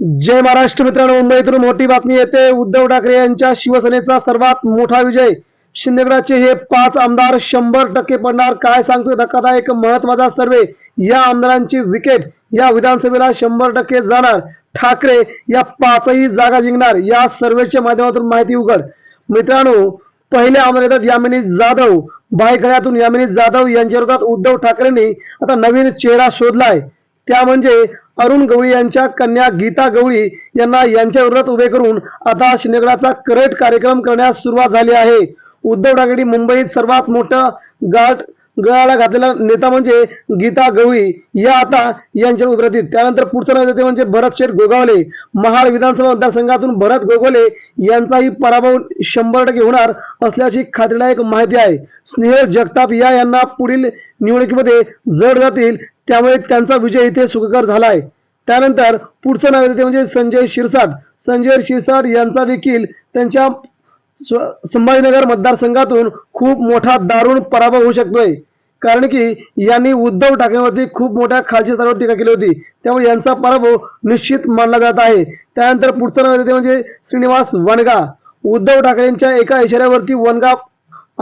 जय महाराष्ट्र मित्रांनो मुंबईतून मोठी बातमी येते. उद्धव ठाकरे यांच्या शिवसेनेचा सर्वात मोठा विजय. शिंदेगडाचे हे पाच आमदार शंभर टक्के पडणार. काय सांगतोय धक्कादायक महत्त्वाचा सर्वे. या आमदारांची विकेट या विधानसभेला शंभर टक्के जाणार. ठाकरे या पाचही जागा जिंकणार. या सर्वेच्या माध्यमातून माहिती उघड. मित्रांनो पहिले आमदार येतात यामिनी जाधव. बायखळ्यातून यामिनी जाधव यांच्या विरोधात उद्धव ठाकरेंनी आता नवीन चेहरा शोधलाय. त्या म्हणजे अरुण गवळी यांच्या कन्या गीता गवळी यांना यांच्या विरोधात उभे करून आता शिंदेगडाचा करेट कार्यक्रम करण्यास सुरुवात झाली आहे. उद्धव ठाकरे मुंबईत सर्वात मोठं गाठ गळाला घातलेला नेता म्हणजे गीता गवळी. या आता यांच्या उभे त्यानंतर पुढचं नाव म्हणजे भरत शेठ गोगावले. महाड विधानसभा मतदारसंघातून भरत गोगावले यांचाही पराभव शंभर टक्के होणार असल्याची खात्रीदायक माहिती आहे. स्नेहल जगताप या यांना पुढील निवडणुकीमध्ये जड जातील त्यामुळे त्यांचा विजय इथे सुखकर झालाय. त्यानंतर पुढचं नाव येते म्हणजे संजय शिरसाट. संजय शिरसाट यांचा देखील त्यांच्या स्व- संभाजीनगर मतदारसंघातून खूप मोठा दारुण पराभव होऊ शकतोय. कारण की यांनी उद्धव ठाकरेंवरती खूप मोठ्या खालची स्तरावर टीका केली होती. त्यामुळे यांचा पराभव निश्चित मानला जात आहे. त्यानंतर पुढचं नाव येते म्हणजे श्रीनिवास वनगा उद्धव ठाकरेंच्या एका इशाऱ्यावरती वनगा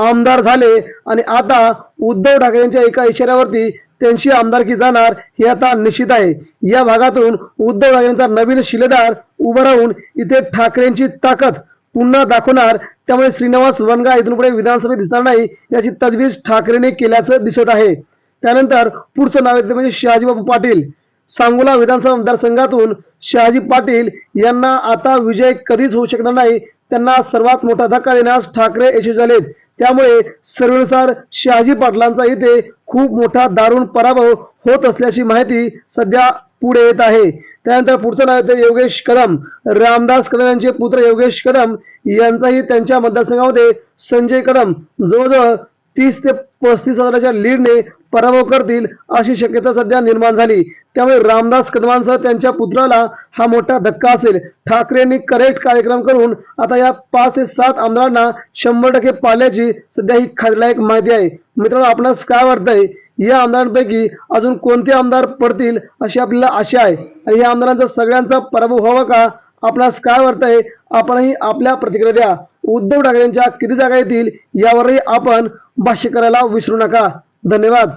आमदार झाले आणि आता उद्धव ठाकरेंच्या एका इशाऱ्यावरती त्यांची आमदारकी जाणार हे आता निश्चित आहे. या भागातून उद्धव ठाकरेंचा नवीन शिलेदार उभा राहून इथे ठाकरेंची ताकद पुन्हा दाखवणार. त्यामुळे श्रीनिवास वनगा इथून पुढे विधानसभेत दिसणार नाही याची तजवीज ठाकरेने केल्याचं दिसत आहे. त्यानंतर पुढचं नाव येते म्हणजे शहाजीबाबू पाटील. सांगोला विधानसभा मतदारसंघातून शहाजी पाटील यांना आता विजय कधीच होऊ शकणार नाही. त्यांना सर्वात मोठा धक्का देण्यास ठाकरे यशस्वी झालेत. त्यामुळे सर्वेनुसार शहाजी पाटलांचा इथे खूप मोठा दारुण पराभव होत असल्याची माहिती सध्या पुढे येत आहे. त्यानंतर पुढचं नाव येतं योगेश कदम. रामदास कदम यांचे पुत्र योगेश कदम यांचाही त्यांच्या मतदारसंघामध्ये संजय कदम. जवळजवळ तीस ते पस्तीस हजाराच्या लीडने पराभव करतील अशी शक्यता सध्या निर्माण झाली. त्यामुळे रामदास कदमांसह त्यांच्या पुत्राला हा मोठा धक्का असेल. ठाकरेंनी करेक्ट कार्यक्रम करून आता या पाच ते सात आमदारांना शंभर टक्के पाल्याची सध्या ही खात्रीलायक माहिती आहे. मित्रांनो आपणास काय वाटतंय? या आमदारांपैकी अजून कोणते आमदार पडतील अशी आपल्याला आशा आहे. आणि या आमदारांचा सगळ्यांचा पराभव व्हावा का? आपणास काय वाटतंय? आपणही आपल्या प्रतिक्रिया द्या. उद्धव ठाकरेंच्या किती जागा येतील यावरही आपण भाष्य करायला विसरू नका. धन्यवाद.